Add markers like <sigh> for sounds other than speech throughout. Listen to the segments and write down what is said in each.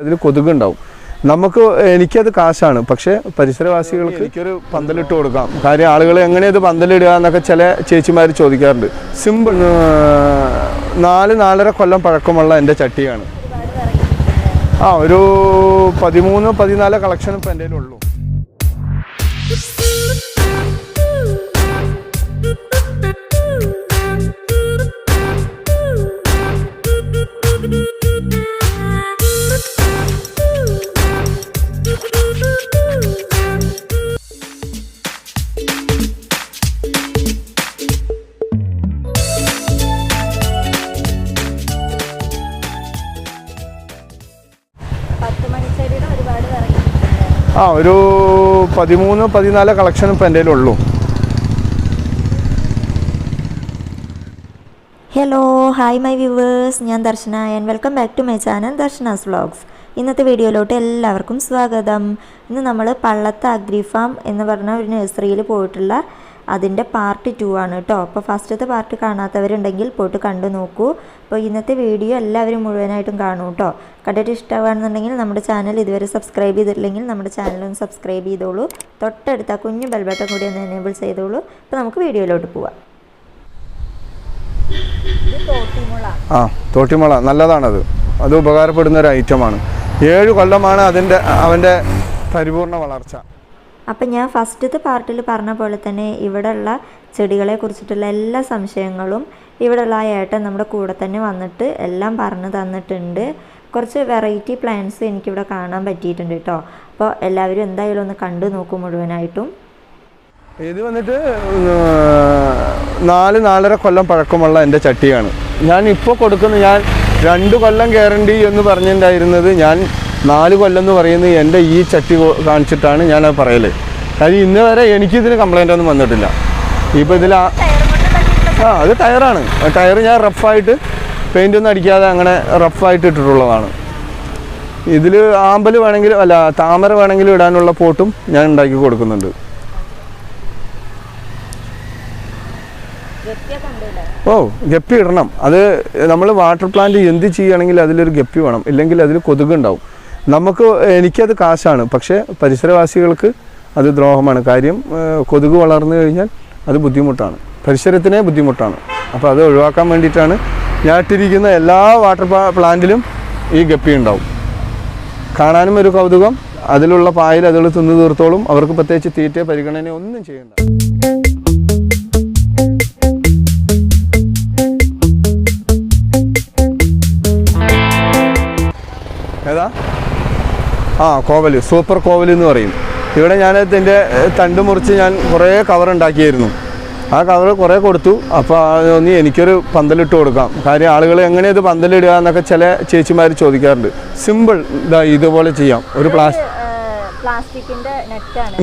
അതിൽ കൊതുകുണ്ടാവും. നമുക്ക് എനിക്കത് കാശാണ്. പക്ഷെ പരിസരവാസികൾക്ക് എനിക്കൊരു പന്തലിട്ട് കൊടുക്കാം. കാര്യം ആളുകൾ എങ്ങനെയത് പന്തലിടുക എന്നൊക്കെ ചില ചേച്ചിമാർ ചോദിക്കാറുണ്ട്. സിമ്പിൾ നാല് നാലര കൊല്ലം പഴക്കമുള്ള എന്റെ ചട്ടിയാണ്. ആ ഒരു പതിമൂന്ന് പതിനാല് കളക്ഷൻ ഇപ്പം എന്റെ ഉള്ളൂ ആ ഒരു പതിമൂന്ന് പതിനാല് കളക്ഷൻ ഇപ്പം എന്റെ ഉള്ളൂ ഹലോ ഹായ് മൈ വ്യൂവേഴ്സ് ഞാൻ Darshana and welcome back to my channel Darshana's vlogs ഇന്നത്തെ വീഡിയോയിലോട്ട് എല്ലാവർക്കും സ്വാഗതം. ഇന്ന് നമ്മൾ പള്ളത്ത് അഗ്രി ഫാം എന്ന് പറഞ്ഞ ഒരു നഴ്സറിയിൽ പോയിട്ടുള്ള അതിന്റെ പാർട്ട് ടു ആണ് കേട്ടോ. അപ്പോൾ ഫസ്റ്റത്തെ പാർട്ട് കാണാത്തവരുണ്ടെങ്കിൽ പോയിട്ട് കണ്ടു നോക്കൂ. അപ്പോൾ ഇന്നത്തെ വീഡിയോ എല്ലാവരും മുഴുവനായിട്ടും കാണൂ കേട്ടോ. കണ്ടിട്ട് ഇഷ്ടമാണെന്നുണ്ടെങ്കിൽ നമ്മുടെ ചാനൽ ഇതുവരെ സബ്സ്ക്രൈബ് ചെയ്തിട്ടില്ലെങ്കിൽ നമ്മുടെ ചാനൽ ഒന്ന് സബ്സ്ക്രൈബ് ചെയ്തോളൂ. തൊട്ടടുത്ത കുഞ്ഞു ബെൽബട്ടൺ കൂടി ഒന്ന് എനേബിൾ ചെയ്തോളൂ. അപ്പോൾ നമുക്ക് വീഡിയോയിലോട്ട് പോവാം. ആ തോട്ടിമുള. നല്ലതാണത്. അത് ഉപകാരപ്പെടുന്ന ഒരു ഐറ്റമാണ് ഏഴ് കൊല്ലമാണ് അതിന്റെ അവന്റെ പരിപൂർണ വളർച്ച. അപ്പം ഞാൻ ഫസ്റ്റത്തെ പാർട്ടിൽ പറഞ്ഞ പോലെ തന്നെ ഇവിടെയുള്ള ചെടികളെ കുറിച്ചിട്ടുള്ള എല്ലാ സംശയങ്ങളും ഇവിടെയുള്ള ആ ഏട്ടൻ നമ്മുടെ കൂടെ തന്നെ വന്നിട്ട് എല്ലാം പറഞ്ഞു തന്നിട്ടുണ്ട്. കുറച്ച് വെറൈറ്റി പ്ലാന്റ്സ് എനിക്കിവിടെ കാണാൻ പറ്റിയിട്ടുണ്ട് കേട്ടോ അപ്പോൾ എല്ലാവരും എന്തായാലും ഒന്ന് കണ്ടു നോക്കും മുഴുവനായിട്ടും. ഇത് വന്നിട്ട് നാല് നാലര കൊല്ലം പഴക്കമുള്ള എന്റെ ചട്ടിയാണ്. ഞാൻ ഇപ്പോൾ കൊടുക്കുന്ന ഞാൻ രണ്ട് കൊല്ലം ഗ്യാരണ്ടി എന്ന് പറഞ്ഞിട്ടുണ്ടായിരുന്നത് ഞാൻ നാല് കൊല്ലം എന്ന് പറയുന്നത് എന്റെ ഈ ചട്ടി കാണിച്ചിട്ടാണ് കാണിച്ചിട്ടാണ് ഞാനത് പറയൽ. കാര്യം ഇന്ന് വരെ എനിക്കിതിന് കംപ്ലൈന്റ് ഒന്നും വന്നിട്ടില്ല. ഇപ്പോൾ ഇതിൽ ആ അത് ടയറാണ്. ടയർ ഞാൻ റഫായിട്ട് പെയിന്റ് ഒന്നും അടിക്കാതെ അങ്ങനെ റഫായിട്ട് ഇട്ടിട്ടുള്ളതാണ്. ഇതിൽ ആമ്പൽ വേണമെങ്കിലും അല്ല താമര വേണമെങ്കിലും ഇടാനുള്ള പോട്ടും ഞാൻ ഉണ്ടാക്കി കൊടുക്കുന്നുണ്ട്. ഓ ഗപ്പി ഇടണം. അത് നമ്മൾ വാട്ടർ പ്ലാന്റ് എന്ത് ചെയ്യുകയാണെങ്കിൽ അതിലൊരു ഗപ്പി വേണം. ഇല്ലെങ്കിൽ അതിൽ കൊതുകുണ്ടാവും നമുക്ക് എനിക്കത് കാശാണ്. പക്ഷേ പരിസരവാസികൾക്ക് അത് ദ്രോഹമാണ്. കാര്യം കൊതുക് വളർന്നു കഴിഞ്ഞാൽ അത് ബുദ്ധിമുട്ടാണ്. പരിസരത്തിനെ ബുദ്ധിമുട്ടാണ്. അപ്പോൾ അത് ഒഴിവാക്കാൻ വേണ്ടിയിട്ടാണ് ഞാൻ ഇട്ടിരിക്കുന്ന എല്ലാ വാട്ടർ പ്ലാന്റിലും ഈ ഗപ്പി ഉണ്ടാവും. കാണാനും ഒരു കൗതുകം. അതിലുള്ള പായൽ അതുകൾ തിന്നു തീർത്തോളും. അവർക്ക് പ്രത്യേകിച്ച് തീറ്റ പരിഗണന ഒന്നും ചെയ്യണ്ട. ആ കോവൽ. സൂപ്പർ കോവൽ എന്ന് പറയും. ഇവിടെ ഞാൻ ഇതിന്റെ തണ്ട് മുറിച്ച് ഞാൻ കുറേ കവർ ഉണ്ടാക്കിയായിരുന്നു. ആ കവർ കുറേ കൊടുത്തു. അപ്പോൾ തോന്നി എനിക്കൊരു പന്തലിട്ട് കൊടുക്കാം. കാര്യം ആളുകൾ എങ്ങനെ ഇത് പന്തലിടുക എന്നൊക്കെ ചില ചേച്ചിമാർ ചോദിക്കാറുണ്ട്. സിമ്പിൾ ഇതാ ഇതുപോലെ ചെയ്യാം. ഒരു പ്ലാസ്റ്റിക്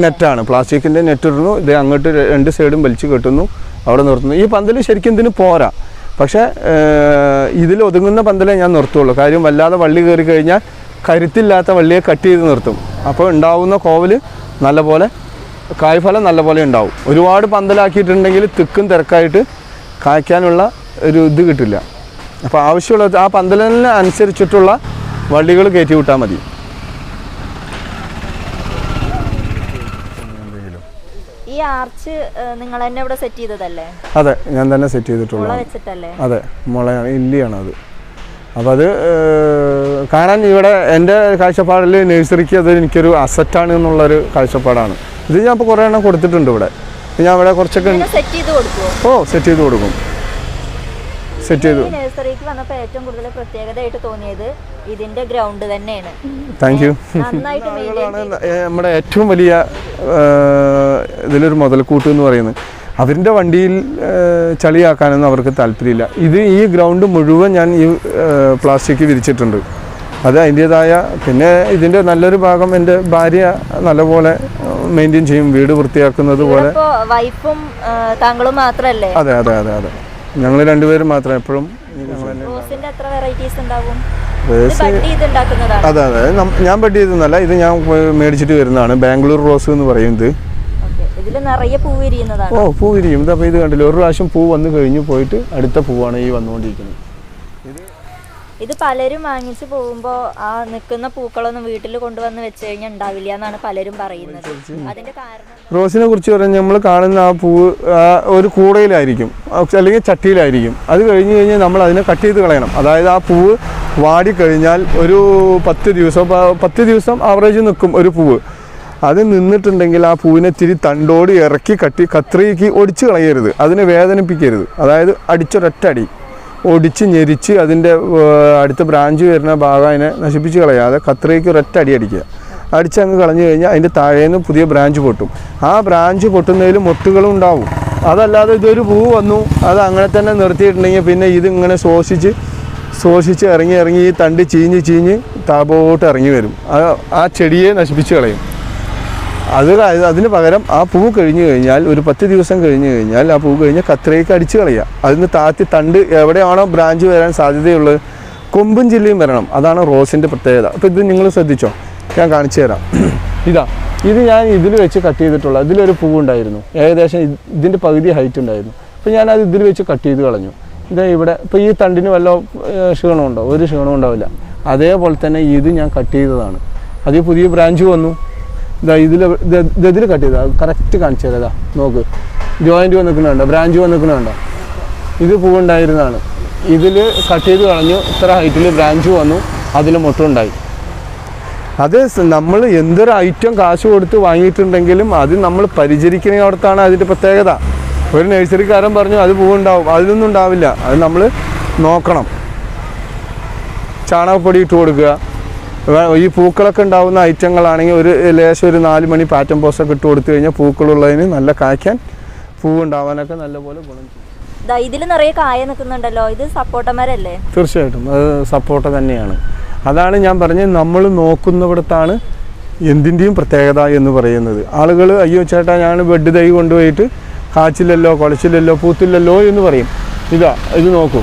നെറ്റാണ്. പ്ലാസ്റ്റിക്കിന്റെ നെറ്റ് ഇടുന്നു. ഇത് അങ്ങോട്ട് രണ്ട് സൈഡും വലിച്ചു കെട്ടുന്നു. അവിടെ നിർത്തുന്നു. ഈ പന്തൽ ശരിക്കും ഇതിന് പോരാ. പക്ഷേ ഇതിൽ ഒതുങ്ങുന്ന പന്തലേ ഞാൻ നിർത്തുള്ളൂ. കാര്യം വല്ലാതെ വള്ളി കയറി കഴിഞ്ഞാൽ കരുത്തില്ലാത്ത വള്ളിയെ കട്ട് ചെയ്ത് നിർത്തും. അപ്പോൾ ഉണ്ടാവുന്ന കോവൽ നല്ലപോലെ കായ്ഫലം നല്ലപോലെ ഉണ്ടാവും. ഒരുപാട് പന്തലാക്കിയിട്ടുണ്ടെങ്കിൽ തിക്കും തിരക്കായിട്ട് കായ്ക്കാനുള്ള ഒരു ഇത് കിട്ടില്ല. അപ്പോൾ ആവശ്യമുള്ള ആ പന്തലിന് അനുസരിച്ചിട്ടുള്ള വള്ളികൾ കയറ്റി വിട്ടാൽ മതി. ഈ ആർച്ച് നിങ്ങൾ തന്നെ ഇവിടെ സെറ്റ് ചെയ്തതല്ലേ? അതെ ഞാൻ തന്നെ സെറ്റ് ചെയ്തിട്ടുള്ളൂ മുള വെച്ചിട്ടല്ലേ? അതെ മുളയാണ് ഇല്ലിയാണ് അത് അപ്പോൾ അത് കാരണം ഇവിടെ എന്റെ കാഴ്ചപ്പാടിൽ നഴ്സറിക്ക് അത് എനിക്കൊരു അസറ്റാണ് എന്നുള്ളൊരു കാഴ്ചപ്പാടാണ്. ഇത് ഞാൻ ഇപ്പോൾ കുറേ എണ്ണം കൊടുത്തിട്ടുണ്ട് ഇവിടെ. ഞാൻ ഇവിടെ കുറച്ചൊക്കെ ഓ സെറ്റ് ചെയ്ത് കൊടുക്കും. സെറ്റ് ചെയ്തു നഴ്സറിക്ക് വന്നപ്പോൾ ഏറ്റവും കൂടുതൽ പ്രത്യേകതയായിട്ട് തോന്നിയത് ഇതിന്റെ ഗ്രൗണ്ട് തന്നെയാണ്. താങ്ക് യു നമ്മുടെ ഏറ്റവും വലിയ ഇതിലൊരു മുതൽക്കൂട്ട് എന്ന് പറയുന്നത്. അവരുടെ വണ്ടിയിൽ ചളിയാക്കാനൊന്നും അവർക്ക് താല്പര്യമില്ല. ഇത് ഈ ഗ്രൗണ്ട് മുഴുവൻ ഞാൻ ഈ പ്ലാസ്റ്റിക് വിരിച്ചിട്ടുണ്ട്. അത് അതിന്റേതായ പിന്നെ ഇതിന്റെ നല്ലൊരു ഭാഗം എന്റെ ഭാര്യ നല്ലപോലെ മെയിന്റെയിൻ ചെയ്യും വീട് വൃത്തിയാക്കുന്നത് പോലെ. വൈഫും താങ്കളും മാത്രല്ലേ? അതെ അതെ അതെ അതെ. ഞങ്ങൾ രണ്ടുപേരും മാത്രമേ എപ്പോഴും അതെ അതെ. ഞാൻ ബഡ് ചെയ്തെന്നല്ല ഇത് ഞാൻ മേടിച്ചിട്ട് വരുന്നതാണ്. ബാംഗ്ലൂർ റോസ് എന്ന് പറയുന്നത് ഇതിൽ നിറയെ പൂ വിരിയുന്നതാണ്. ഓ പൂ വിരിയും. ഇതപ്പോൾ ഇത് കണ്ടില്ല? ഒരു പ്രാവശ്യം പൂ വന്നു കഴിഞ്ഞു പോയിട്ട് അടുത്ത പൂവാണ് ഈ വന്നുകൊണ്ടിരിക്കുന്നത്. ഇത് പലരും വാങ്ങിച്ചു പോകുമ്പോ ആ നിൽക്കുന്ന പൂക്കളൊന്നും വീട്ടിൽ കൊണ്ടുവന്ന് വെച്ച് കഴിഞ്ഞാൽ ഉണ്ടാവില്ല എന്നാണ് പലരും പറയുന്നത്. അതിന്റെ കാരണം റോസിനെ കുറിച്ച് പറഞ്ഞാൽ നമ്മൾ കാണുന്ന ആ പൂവ് ഒരു കൂടയിലായിരിക്കും. അല്ലെങ്കിൽ ചട്ടിയിലായിരിക്കും. അത് കഴിഞ്ഞ് കഴിഞ്ഞാൽ നമ്മൾ അതിനെ കട്ട് ചെയ്ത് കളയണം. അതായത് ആ പൂവ് വാടിക്കഴിഞ്ഞാൽ ഒരു പത്ത് ദിവസം പത്ത് ദിവസം ആവറേജ് നിൽക്കും ഒരു പൂവ്. അത് നിന്നിട്ടുണ്ടെങ്കിൽ ആ പൂവിനെ തിരി തണ്ടോട് ഇറക്കി കട്ടി കത്രിക്ക് ഒടിച്ച് കളയരുത്. അതിനെ വേദനിപ്പിക്കരുത്. അതായത് അടിച്ചൊരൊറ്റടി ഒടിച്ച് ഞെരിച്ച് അതിന്റെ അടുത്ത ബ്രാഞ്ച് വരുന്ന ഭാഗം അതിനെ നശിപ്പിച്ച് കളയാതെ കത്രിക്ക് ഒരൊറ്റ അടി അടിക്കുക. അടിച്ചങ്ങ് കളഞ്ഞു കഴിഞ്ഞാൽ അതിന്റെ താഴേന്ന് പുതിയ ബ്രാഞ്ച് പൊട്ടും. ആ ബ്രാഞ്ച് പൊട്ടുന്നതിൽ മൊട്ടുകളും ഉണ്ടാവും. അതല്ലാതെ ഇതൊരു പൂ വന്നു. അത് അങ്ങനെ തന്നെ നിർത്തിയിട്ടുണ്ടെങ്കിൽ പിന്നെ ഇതിങ്ങനെ ശോഷിച്ച് ശോഷിച്ച് ഇറങ്ങി ഇറങ്ങി ഈ തണ്ട് ചീഞ്ഞ് ചീഞ്ഞ് താപോട്ട് ഇറങ്ങി വരും. ആ ചെടിയെ നശിപ്പിച്ച് കളയും. അത് അതിന് പകരം ആ പൂ കഴിഞ്ഞു കഴിഞ്ഞാൽ ഒരു പത്ത് ദിവസം കഴിഞ്ഞു കഴിഞ്ഞാൽ ആ പൂ കഴിഞ്ഞ് കത്രയ്ക്ക് അടിച്ചു കളയുക. അതിന് താത്തി തണ്ട് എവിടെയാണോ ബ്രാഞ്ച് വരാൻ സാധ്യതയുള്ളത് കൊമ്പും ജില്ലയും വരണം. അതാണ് റോസിന്റെ പ്രത്യേകത. അപ്പോൾ ഇത് നിങ്ങൾ ശ്രദ്ധിച്ചോ? ഞാൻ കാണിച്ചു തരാം. <clears throat> ഇതാ ഇത് ഞാൻ ഇതിൽ വെച്ച് കട്ട് ചെയ്തിട്ടുള്ള ഇതിലൊരു പൂ ഉണ്ടായിരുന്നു. ഏകദേശം ഇത് ഇതിന്റെ പകുതി ഹൈറ്റ് ഉണ്ടായിരുന്നു. അപ്പോൾ ഞാനത് ഇതിൽ വെച്ച് കട്ട് ചെയ്ത് കളഞ്ഞു. ഇതാ ഇവിടെ ഇപ്പോൾ ഈ തണ്ടിന് വല്ല ക്ഷീണമുണ്ടോ ഒരു ക്ഷീണവും ഉണ്ടാവില്ല. അതേപോലെ തന്നെ ഇത് ഞാൻ കട്ട് ചെയ്തതാണ്. അതിൽ പുതിയ ബ്രാഞ്ച് വന്നു. ഇതാ ഇതിൽ ഇതിൽ കട്ട് ചെയ്താ കറക്റ്റ് കാണിച്ചു തരാം. നോക്ക്. ജോയിന്റ് വന്നിക്കുന്നുണ്ടോ ബ്രാഞ്ച് വന്നിക്കുന്നുണ്ടോ ഇത് പൂവുണ്ടായിരുന്നതാണ് ഇതിൽ കട്ട് ചെയ്ത് കളഞ്ഞു. ഇത്ര ഹൈറ്റിൽ ബ്രാഞ്ച് വന്നു. അതിൽ മുട്ടുണ്ടായി അത് നമ്മൾ എന്തൊരു ഐറ്റം കാശ് കൊടുത്ത് വാങ്ങിയിട്ടുണ്ടെങ്കിലും അത് നമ്മൾ പരിചരിക്കുന്നിടത്താണ് അതിന്റെ പ്രത്യേകത. ഒരു നഴ്സറിക്കാരൻ പറഞ്ഞു അത് പൂവുണ്ടാവും അതിലൊന്നും ഉണ്ടാവില്ല. അത് നമ്മൾ നോക്കണം. ചാണകപ്പൊടി ഇട്ട് കൊടുക്കുക. ഈ പൂക്കളൊക്കെ ഉണ്ടാവുന്ന ഐറ്റങ്ങളാണെങ്കിൽ ഒരു ലേശം ഒരു നാല് മണി പാറ്റം പോസ്റ്റൊക്കെ ഇട്ട് കൊടുത്തു കഴിഞ്ഞാൽ പൂക്കളുള്ളതിന് നല്ല കായ്ക്കാൻ പൂവുണ്ടാവാനൊക്കെ നല്ലപോലെ ഗുണം ചെയ്യും. ദാ ഇതിൽ നിറയെ കായ നിൽക്കുന്നുണ്ടല്ലോ. ഇത് സപ്പോട്ടമരല്ലേ തീർച്ചയായിട്ടും. അത് സപ്പോർട്ട് തന്നെയാണ്. അതാണ് ഞാൻ പറഞ്ഞത്. നമ്മൾ നോക്കുന്നിടത്താണ് എന്തിന്റെയും പ്രത്യേകത എന്ന് പറയുന്നത്. ആളുകൾ അയ്യോ ചേട്ടാ ഞാൻ ബെഡ് തൈ കൊണ്ടുപോയിട്ട് കാച്ചില്ലല്ലോ കുളച്ചില്ലല്ലോ പൂത്തില്ലല്ലോ എന്ന് പറയും. ഇതാ ഇത് നോക്കൂ.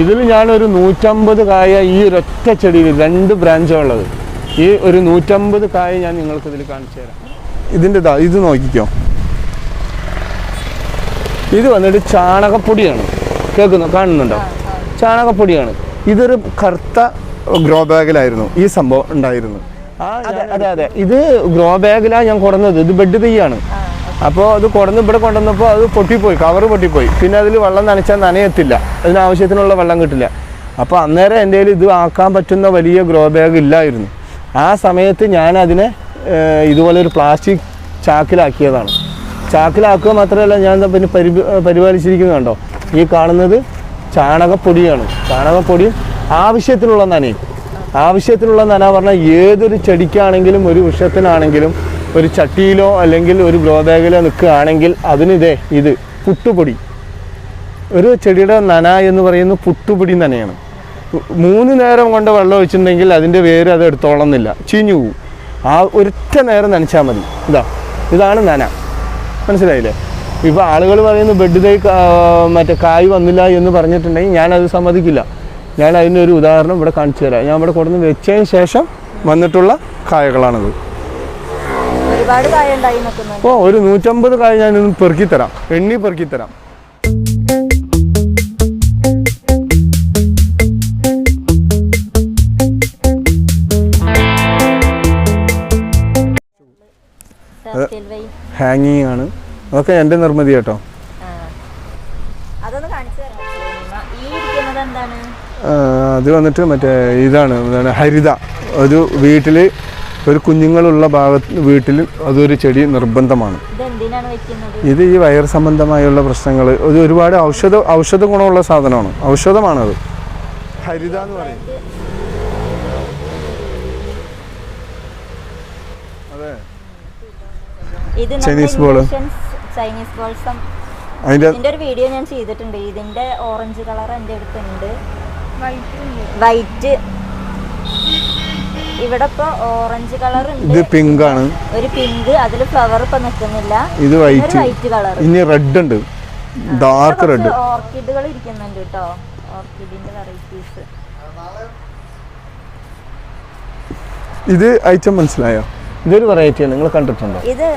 ഇതിൽ ഞാനൊരു നൂറ്റമ്പത് കായ ഈ ഒരൊറ്റ ചെടിയിൽ രണ്ട് ബ്രാഞ്ചാണ് ഉള്ളത് ഈ ഒരു നൂറ്റമ്പത് കായ ഞാൻ നിങ്ങൾക്ക് ഇതിൽ കാണിച്ചു തരാം. ഇതിന്റെ ഇതാ ഇത് നോക്കിക്കോ. ഇത് വന്നിട്ട് ചാണകപ്പൊടിയാണ്. കേൾക്കുന്നു കാണുന്നുണ്ടോ? ചാണകപ്പൊടിയാണ്. ഇതൊരു കറുത്ത ഗ്രോ ബാഗിലായിരുന്നു ഈ സംഭവം ഉണ്ടായിരുന്നു അതെ അതെ അതെ. ഇത് ഗ്രോ ബാഗിലാണ് ഞാൻ കുറഞ്ഞത്. ഇത് ബെഡ് തെയ്യാണ് അപ്പോൾ അത് കൊടന്ന് ഇവിടെ കൊണ്ടുവന്നപ്പോൾ അത് പൊട്ടിപ്പോയി കവർ പൊട്ടിപ്പോയി. പിന്നെ അതിൽ വെള്ളം നനച്ചാൽ നനയത്തില്ല. അതിന് ആവശ്യത്തിനുള്ള വെള്ളം കിട്ടില്ല. അപ്പോൾ അന്നേരം എന്റെ കയ്യിൽ ഇത് ആക്കാൻ പറ്റുന്ന വലിയ ഗ്രോ ബാഗ് ഇല്ലായിരുന്നു. ആ സമയത്ത് ഞാൻ അതിനെ ഇതുപോലെ ഒരു പ്ലാസ്റ്റിക് ചാക്കിലാക്കിയതാണ്. ചാക്കിലാക്കുക മാത്രമല്ല ഞാൻ പിന്നെ പരി പരിപാലിച്ചിരിക്കുന്നുണ്ടോ ഈ കാണുന്നത് ചാണകപ്പൊടിയാണ്. ചാണകപ്പൊടിയും ആവശ്യത്തിനുള്ള നനയും. ആവശ്യത്തിനുള്ള നന പറഞ്ഞാൽ ഏതൊരു ചെടിക്കാണെങ്കിലും ഒരു വൃക്ഷത്തിനാണെങ്കിലും ഒരു ചട്ടിയിലോ അല്ലെങ്കിൽ ഒരു ഗ്രോ ബാഗിലോ നിൽക്കുകയാണെങ്കിൽ അതിനിതേ ഇത് പുട്ടുപൊടി. ഒരു ചെടിയുടെ നന എന്ന് പറയുന്നത് പുട്ടുപൊടി നനയാണ്. മൂന്ന് നേരം കൊണ്ട് വെള്ളം ഒഴിച്ചിട്ടുണ്ടെങ്കിൽ അതിന്റെ വേര് അത് എടുത്തോളന്നില്ല. ചീഞ്ഞു പോവും. ആ ഒരൊറ്റ നേരം നനച്ചാൽ മതി. ഇതാ ഇതാണ് നന. മനസ്സിലായില്ലേ? ഇപ്പോൾ ആളുകൾ പറയുന്നു ബെഡ് തൈ മറ്റേ കായ് വന്നില്ല എന്ന് പറഞ്ഞിട്ടുണ്ടെങ്കിൽ ഞാനത് സമ്മതിക്കില്ല. ഞാൻ അതിനൊരു ഉദാഹരണം ഇവിടെ കാണിച്ചു തരാം. ഞാൻ ഇവിടെ കൊടുന്ന് വെച്ചതിന് ശേഷം വന്നിട്ടുള്ള കായകളാണത്. ഒരുപാട് കായ ഉണ്ടായി നിൽക്കുന്നുണ്ട് അപ്പോൾ ഒരു നൂറ്റമ്പത് കായ ഞാൻ പെറുക്കി തരാം എണ്ണി പെറുക്കി തരാം. ഹാങ്ങിങ് ആണ്. അതൊക്കെ എന്റെ നിർമ്മിതി കേട്ടോ. അത് വന്നിട്ട് മറ്റേ ഇതാണ് ഹരിത. ഒരു വീട്ടിൽ ഒരു കുഞ്ഞുങ്ങളുള്ള ഭാഗത്ത് വീട്ടിൽ അതൊരു ചെടി നിർബന്ധമാണ്. ഇത് എന്തിനാണ് വെക്കുന്നത്? ഇത് ഈ വയർ സംബന്ധമായുള്ള പ്രശ്നങ്ങൾ ഇത് ഒരുപാട് ഔഷധ ഔഷധ ഗുണമുള്ള സാധനമാണ്. ഔഷധമാണത്. ഹരിത എന്ന് പറയും. അതെ. ഇത് Chinese ball. ചൈനീസ് ബോൾസം അതിന്റെ ഒരു വീഡിയോ ഞാൻ ചെയ്തിട്ടുണ്ട്. ഇതിന്റെ ഓറഞ്ച് കളർ എന്റെ അടുത്തുണ്ട്. വൈറ്റ് ഇവിടെ ഇപ്പൊ ഓറഞ്ച് കളർ ഇത് പിങ്ക് ആണ്. ഒരു പിങ്ക് അതിൽ ഫ്ലവർ ഇപ്പൊ നിൽക്കുന്നില്ല ഇത് വൈറ്റ് വൈറ്റ് കളർ ഇനി റെഡ് ഉണ്ട്. ഡാർക്ക് റെഡ് ഓർക്കിഡുകൾ ഇരിക്കുന്നുണ്ട് കേട്ടോ ഓർക്കിഡിന്റെ വെറൈറ്റീസ് ഇത് ഐറ്റം മനസ്സിലായോ? ഇതൊരു വെറൈറ്റിയാണ് നിങ്ങൾ കണ്ടിട്ടുണ്ടോ? ഇത്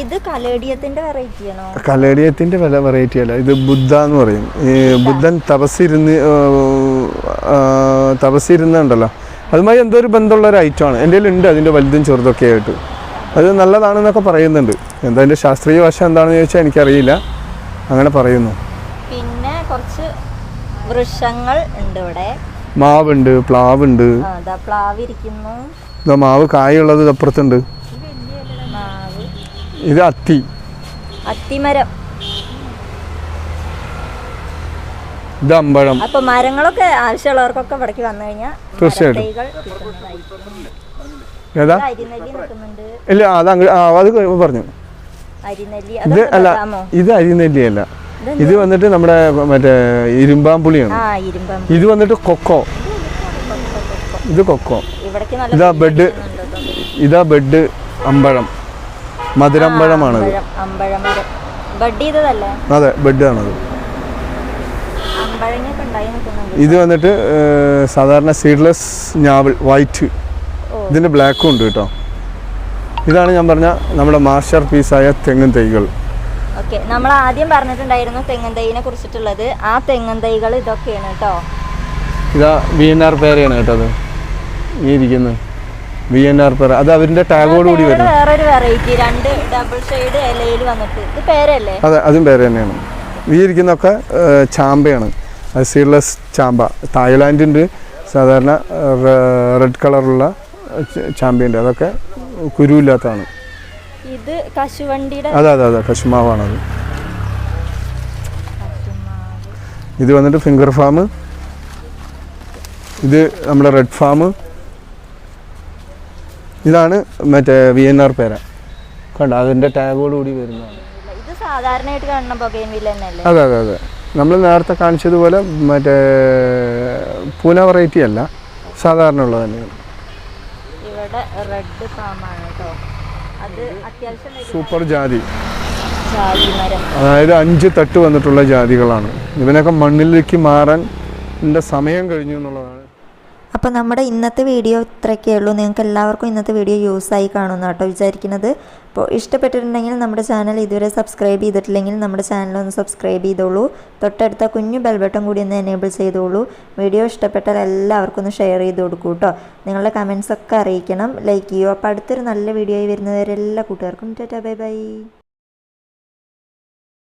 ഇത് കലേഡിയത്തിന്റെ വെറൈറ്റി ആണോ? കലേഡിയത്തിന്റെ പല വെറൈറ്റി അല്ല. ഇത് ബുദ്ധ എന്ന് പറയും. ഈ ബുദ്ധൻ തപസ്സിരുന്ന് തപസ്സിരുന്നുണ്ടല്ലോ. അതുമായി എന്തോ ഒരു ബന്ധമുള്ള ഒരു ഐറ്റമാണ്. എന്റെ ഉണ്ട് അതിന്റെ വലുതും ചെറുതൊക്കെ ആയിട്ട് അത് നല്ലതാണെന്നൊക്കെ പറയുന്നുണ്ട്. എന്താ അതിന്റെ ശാസ്ത്രീയ വശം എന്താണെന്ന് ചോദിച്ചാൽ എനിക്കറിയില്ല. അങ്ങനെ പറയുന്നു. പിന്നെ കുറച്ച് വൃക്ഷങ്ങൾ ഉണ്ട് ഇവിടെ. മാവുണ്ട് പ്ലാവുണ്ട്. പ്ലാവ് ഇരിക്കുന്നു ഇതാ മാവ് കായുള്ളത് അപ്പുറത്തുണ്ട്. ഇത് അത്തി. അത്തിമരം. ഇത് അമ്പഴം അപ്പൊ മരങ്ങളൊക്കെ ആവശ്യമുള്ളവർക്കൊക്കെ ഇവിടേക്ക് വന്നു കഴിഞ്ഞാൽ തീർച്ചയായിട്ടും. ഏതാ? ഇത് ഇല്ല അത് അത് പറഞ്ഞു. അരിനെല്ലി ഇത് അല്ല ഇത് അരിനെല്ലിയല്ല? ഇത് വന്നിട്ട് നമ്മുടെ മറ്റേ ഇരുമ്പാമ്പുളിയാണ് ഇത് വന്നിട്ട് കൊക്കോ. ഇത് കൊക്കോ. ഇതാ ബെഡ്. ഇതാ ബെഡ് അമ്പഴം. മധുരമ്പഴമാണത്. അതെ ബെഡ് ആണത് ഇത് വന്നിട്ട് സാധാരണ സീഡ്ലെസ് ഞാവിൾ വൈറ്റ്. ഇതിന്റെ ബ്ലാക്കും ഉണ്ട് കേട്ടോ. ഇതാണ് ഞാൻ പറഞ്ഞ നമ്മുടെ മാസ്റ്റർ പീസായ തെങ്ങും തൈകൾ. ഓക്കെ നമ്മൾ ആദ്യം പറഞ്ഞിട്ടുണ്ടായിരുന്നു തെങ്ങൻ തൈനെ കുറിച്ചിട്ടുള്ളത്. ആ തെങ്ങൻ തൈകൾ ഇതൊക്കെയാണ് കേട്ടോ. ഇതാ വി എൻ ആർ പേരയാണ് കേട്ടോ അത്. ഈ ഇരിക്കുന്നത് വി എൻ ആർ പേര അത് അവരുടെ ടാഗോട് കൂടി വരും വേറൊരു വെറൈറ്റി രണ്ട് ഡബിൾ ഷെയ്ഡ് ഇലയിൽ വന്നിട്ട്. ഇത് പേരല്ലേ? അതെ അതും പേര തന്നെയാണ്. ഈ ഇരിക്കുന്നൊക്കെ ചാമ്പയാണ്. സീഡ്ലെസ് ചാമ്പ. തായ്ലാൻഡിന്റെ സാധാരണ റെഡ് കളറുള്ള ചാമ്പയുണ്ട്. അതൊക്കെ കുരുവില്ലാത്തതാണ് ഇത് കശുവണ്ടിയുടെ അതെ അതെ അതെ. കശുമാവാണത്. കശുമാവ്. ഇത് വന്നിട്ട് ഫിംഗർ ഫാം ഇത് നമ്മുടെ റെഡ് ഫാം ഇതാണ് മറ്റേ വി എൻ ആർ പേര. കണ്ട? അതിന്റെ ടാഗോടുകൂടി വരുന്നതാണ്. അതെ അതെ അതെ. നമ്മൾ നേരത്തെ കാണിച്ചതുപോലെ മറ്റേ പൂന വെറൈറ്റി അല്ല സാധാരണ ഉള്ളത് തന്നെയാണ്. ഇവിടെ റെഡ് കേട്ടോ. അത് അത്യാവശ്യം സൂപ്പർ ജാതി. അതായത് അഞ്ച് തട്ട് വന്നിട്ടുള്ള ജാതികളാണ്. ഇവനൊക്കെ മണ്ണിലേക്ക് മാറാൻ സമയം കഴിഞ്ഞു എന്നുള്ളതാണ്. അപ്പോൾ നമ്മുടെ ഇന്നത്തെ വീഡിയോ ഇത്രയൊക്കെ ഉള്ളൂ. നിങ്ങൾക്ക് എല്ലാവർക്കും ഇന്നത്തെ വീഡിയോ യൂസായി കാണുമെന്ന് കേട്ടോ വിചാരിക്കുന്നത്. അപ്പോൾ ഇഷ്ടപ്പെട്ടിട്ടുണ്ടെങ്കിൽ നമ്മുടെ ചാനൽ ഇതുവരെ സബ്സ്ക്രൈബ് ചെയ്തിട്ടില്ലെങ്കിൽ നമ്മുടെ ചാനൽ ഒന്ന് സബ്സ്ക്രൈബ് ചെയ്തോളൂ. തൊട്ടടുത്ത കുഞ്ഞു ബെൽബട്ടൺ കൂടി ഒന്ന് എനേബിൾ ചെയ്തോളൂ. വീഡിയോ ഇഷ്ടപ്പെട്ടാൽ എല്ലാവർക്കും ഒന്ന് ഷെയർ ചെയ്ത് കൊടുക്കൂ കേട്ടോ നിങ്ങളുടെ കമൻസൊക്കെ അറിയിക്കണം. ലൈക്ക് ചെയ്യൂ. അപ്പോൾ അടുത്തൊരു നല്ല വീഡിയോ ആയി വരുന്നവരെല്ലാ കൂട്ടുകാർക്കും. Tata bye bye